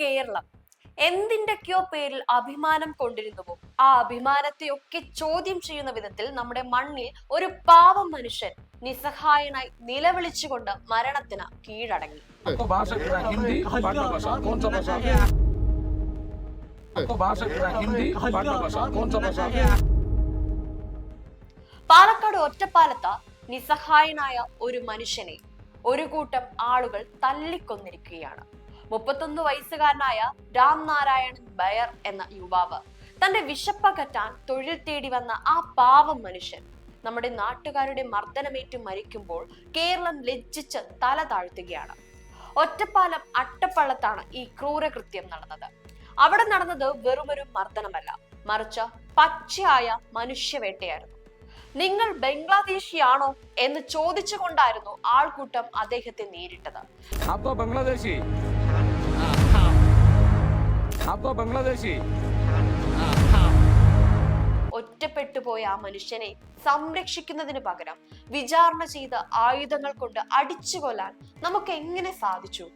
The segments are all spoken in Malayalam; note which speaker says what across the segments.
Speaker 1: കേരളം എന്തിന്റെയൊക്കെയോ പേരിൽ അഭിമാനം കൊണ്ടിരുന്നുവോ? ആ അഭിമാനത്തെയൊക്കെ ചോദ്യം ചെയ്യുന്ന വിധത്തിൽ നമ്മുടെ മണ്ണിൽ ഒരു പാവം മനുഷ്യൻ നിസ്സഹായനായി നിലവിളിച്ചുകൊണ്ട് മരണത്തിന് കീഴടങ്ങി. പാലക്കാട് ഒറ്റപ്പാലത്ത നിസ്സഹായനായ ഒരു മനുഷ്യനെ ഒരു കൂട്ടം ആളുകൾ തല്ലിക്കൊന്നിരിക്കുകയാണ്. മുപ്പത്തൊന്ന് വയസ്സുകാരനായ രാം നാരായൺ ബയർ എന്ന യുവാവ്. തന്റെ വിശപ്പകറ്റാൻ തൊഴിൽ തേടി വന്ന ആ പാവം മനുഷ്യൻ നമ്മുടെ നാട്ടുകാരുടെ മർദ്ദനമേറ്റു മരിക്കുമ്പോൾ കേരളം ലജ്ജിച്ച് തല താഴ്ത്തുകയാണ്. ഒറ്റപ്പാലം അട്ടപ്പള്ളത്താണ് ഈ ക്രൂരകൃത്യം നടന്നത്. അവിടെ നടന്നത് വെറുമൊരു മർദ്ദനമല്ല മറിച്ച് പച്ചയായ മനുഷ്യവേട്ടയായിരുന്നു. നിങ്ങൾ ബംഗ്ലാദേശിയാണോ എന്ന് ചോദിച്ചുകൊണ്ടായിരുന്നു ആൾക്കൂട്ടം അദ്ദേഹത്തെ നേരിട്ടത്.
Speaker 2: അപ്പൊ ബംഗ്ലാദേശി അപ്പൊ ബംഗ്ലാദേശി.
Speaker 1: ഒറ്റപ്പെട്ടു പോയ ആ മനുഷ്യനെ സംരക്ഷിക്കുന്നതിന് പകരം വിചാരണ ചെയ്ത ആയുധങ്ങൾ കൊണ്ട് അടിച്ചു കൊല്ലാൻ നമുക്ക് എങ്ങനെ സാധിച്ചു?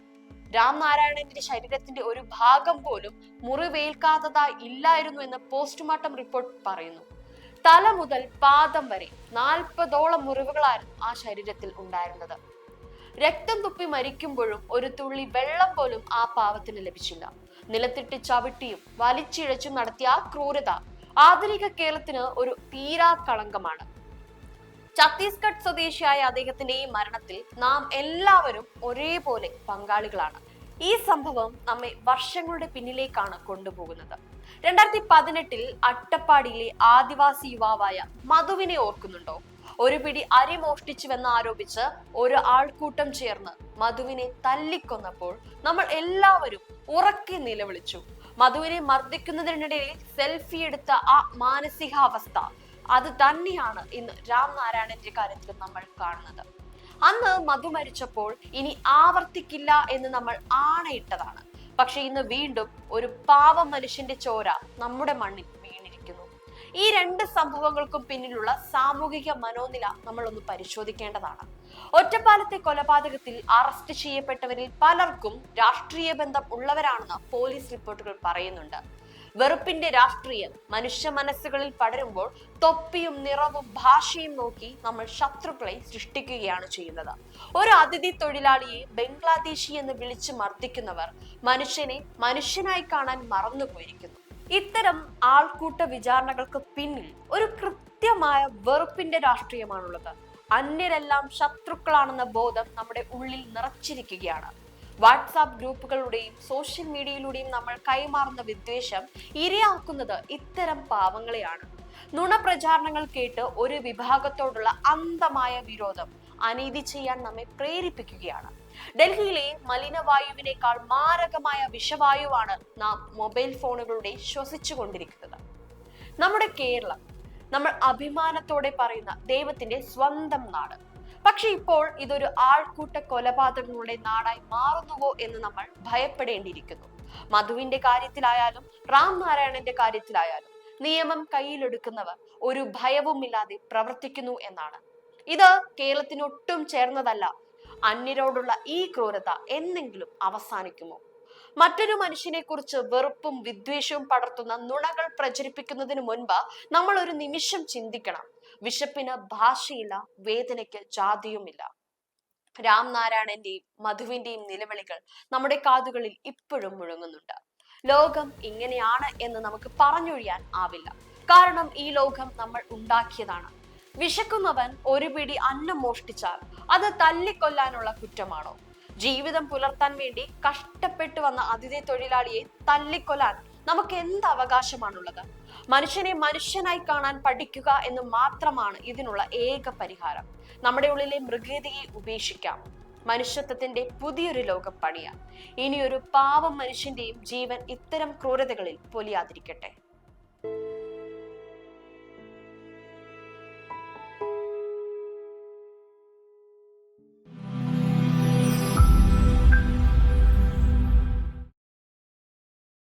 Speaker 1: രാംനാരായണന്റെ ശരീരത്തിന്റെ ഒരു ഭാഗം പോലും മുറിവേൽക്കാത്തതായി ഇല്ലായിരുന്നു എന്ന് പോസ്റ്റ്മോർട്ടം റിപ്പോർട്ട് പറയുന്നു. തല മുതൽ പാദം വരെ നാൽപ്പതോളം മുറിവുകളായിരുന്നു ആ ശരീരത്തിൽ ഉണ്ടായിരുന്നത്. രക്തം തുപ്പി മരിക്കുമ്പോഴും ഒരു തുള്ളി വെള്ളം പോലും ആ പാവത്തിന് ലഭിച്ചില്ല. നിലത്തിട്ട് ചവിട്ടിയും വലിച്ചിഴച്ചും നടത്തിയ ക്രൂരത ആധുനിക കേരളത്തിന് ഒരു തീരാ കളങ്കമാണ്. ഛത്തീസ്ഗഡ് സ്വദേശിയായ അദ്ദേഹത്തിന്റെ ഈ മരണത്തിൽ നാം എല്ലാവരും ഒരേപോലെ പങ്കാളികളാണ്. ഈ സംഭവം നമ്മെ വർഷങ്ങളുടെ പിന്നിലേക്കാണ് കൊണ്ടുപോകുന്നത്. രണ്ടായിരത്തി പതിനെട്ടിൽ അട്ടപ്പാടിയിലെ ആദിവാസി യുവാവായ മധുവിനെ ഓർക്കുന്നുണ്ടോ? ഒരു പിടി അരി മോഷ്ടിച്ചുവെന്ന് ആരോപിച്ച് ഒരു ആൾക്കൂട്ടം ചേർന്ന് മധുവിനെ തല്ലിക്കൊന്നപ്പോൾ നമ്മൾ എല്ലാവരും ഉറക്കി നിലവിളിച്ചു. മധുവിനെ മർദ്ദിക്കുന്നതിനിടയിൽ സെൽഫി എടുത്ത ആ മാനസികാവസ്ഥ അത് തന്നെയാണ് ഇന്ന് രാം നാരായണന്റെ കാര്യത്തിൽ നമ്മൾ കാണുന്നത്. അന്ന് മധു മരിച്ചപ്പോൾ ഇനി ആവർത്തിക്കില്ല എന്ന് നമ്മൾ ആണയിട്ടതാണ്. പക്ഷെ ഇന്ന് വീണ്ടും ഒരു പാവ മനുഷ്യന്റെ ചോര നമ്മുടെ മണ്ണിൽ ഈ രണ്ട് സംഭവങ്ങൾക്കും പിന്നിലുള്ള സാമൂഹിക മനോനില നമ്മളൊന്ന് പരിശോധിക്കേണ്ടതാണ്. ഒറ്റപ്പാലത്തെ കൊലപാതകത്തിൽ അറസ്റ്റ് ചെയ്യപ്പെട്ടവരിൽ പലർക്കും രാഷ്ട്രീയ ബന്ധം ഉള്ളവരാണെന്ന് പോലീസ് റിപ്പോർട്ടുകൾ പറയുന്നുണ്ട്. വെറുപ്പിന്റെ രാഷ്ട്രീയം മനുഷ്യ മനസ്സുകളിൽ പടരുമ്പോൾ തൊപ്പിയും നിറവും ഭാഷയും നോക്കി നമ്മൾ ശത്രുക്കളെ സൃഷ്ടിക്കുകയാണ് ചെയ്യുന്നത്. ഒരു അതിഥി തൊഴിലാളിയെ ബംഗ്ലാദേശി എന്ന് വിളിച്ച് മർദ്ദിക്കുന്നവർ മനുഷ്യനെ മനുഷ്യനായി കാണാൻ മറന്നുപോയിരിക്കുന്നു. ഇത്തരം ആൾക്കൂട്ട വിചാരണകൾക്ക് പിന്നിൽ ഒരു കൃത്യമായ വെറുപ്പിന്റെ രാഷ്ട്രീയമാണുള്ളത്. അന്യരെല്ലാം ശത്രുക്കളാണെന്ന ബോധം നമ്മുടെ ഉള്ളിൽ നിറച്ചിരിക്കുകയാണ്. വാട്സാപ്പ് ഗ്രൂപ്പുകളുടെയും സോഷ്യൽ മീഡിയയിലൂടെയും നമ്മൾ കൈമാറുന്ന വിദ്വേഷം ഇരയാക്കുന്നത് ഇത്തരം പാവങ്ങളെയാണ്. നുണപ്രചാരണങ്ങൾ കേട്ട് ഒരു വിഭാഗത്തോടുള്ള അന്തമായ വിരോധം അനീതി ചെയ്യാൻ നമ്മെ പ്രേരിപ്പിക്കുകയാണ്. ഡൽഹിയിലെ മലിനവായുവിനേക്കാൾ മാരകമായ വിഷവായുവാണ് നാം മൊബൈൽ ഫോണുകളുടെ ശ്വസിച്ചുകൊണ്ടിരിക്കുന്നത്. നമ്മുടെ കേരളം നമ്മൾ അഭിമാനത്തോടെ പറയുന്ന ദൈവത്തിന്റെ സ്വന്തം നാട്. പക്ഷെ ഇപ്പോൾ ഇതൊരു ആൾക്കൂട്ട കൊലപാതകങ്ങളുടെ നാടായി മാറുന്നുവോ എന്ന് നമ്മൾ ഭയപ്പെടേണ്ടിയിരിക്കുന്നു. മധുവിന്റെ കാര്യത്തിലായാലും റാം നാരായണന്റെ കാര്യത്തിലായാലും നിയമം കയ്യിലെടുക്കുന്നവർ ഒരു ഭയവുമില്ലാതെ പ്രവർത്തിക്കുന്നു എന്നാണ്. ഇത് കേരളത്തിനൊട്ടും ചേർന്നതല്ല. അന്യരോടുള്ള ഈ ക്രൂരത എന്നെങ്കിലും അവസാനിക്കുമോ? മറ്റൊരു മനുഷ്യനെ കുറിച്ച് വെറുപ്പും വിദ്വേഷവും പടർത്തുന്ന നുണകൾ പ്രചരിപ്പിക്കുന്നതിന് മുൻപ് നമ്മൾ ഒരു നിമിഷം ചിന്തിക്കണം. വിശപ്പിന് ഭാഷയില്ല വേദനയ്ക്ക് ജാതിയുമില്ല. രാംനാരായണന്റെയും മധുവിന്റെയും നിലവിളികൾ നമ്മുടെ കാതുകളിൽ ഇപ്പോഴും മുഴങ്ങുന്നുണ്ട്. ലോകം ഇങ്ങനെയാണ് എന്ന് നമുക്ക് പറഞ്ഞൊഴിയാൻ ആവില്ല. കാരണം ഈ ലോകം നമ്മൾ ഉണ്ടാക്കിയതാണ്. വിശക്കുന്നവൻ ഒരു പിടി അന്നം മോഷ്ടിച്ചാൽ അത് തല്ലിക്കൊല്ലാനുള്ള കുറ്റമാണോ? ജീവിതം പുലർത്താൻ വേണ്ടി കഷ്ടപ്പെട്ടു വന്ന അതിഥി തൊഴിലാളിയെ തല്ലിക്കൊല്ലാൻ നമുക്ക് എന്ത് അവകാശമാണുള്ളത്? മനുഷ്യനെ മനുഷ്യനായി കാണാൻ പഠിക്കുക എന്ന് മാത്രമാണ് ഇതിനുള്ള ഏക പരിഹാരം. നമ്മുടെ ഉള്ളിലെ മൃഗീയതയെ ഉപേക്ഷിക്കാം. മനുഷ്യത്വത്തിന്റെ പുതിയൊരു ലോകം പണിയാം ഇനിയൊരു പാവം മനുഷ്യന്റെയും ജീവൻ ഇത്തരം ക്രൂരതകളിൽ പൊലിയാതിരിക്കട്ടെ.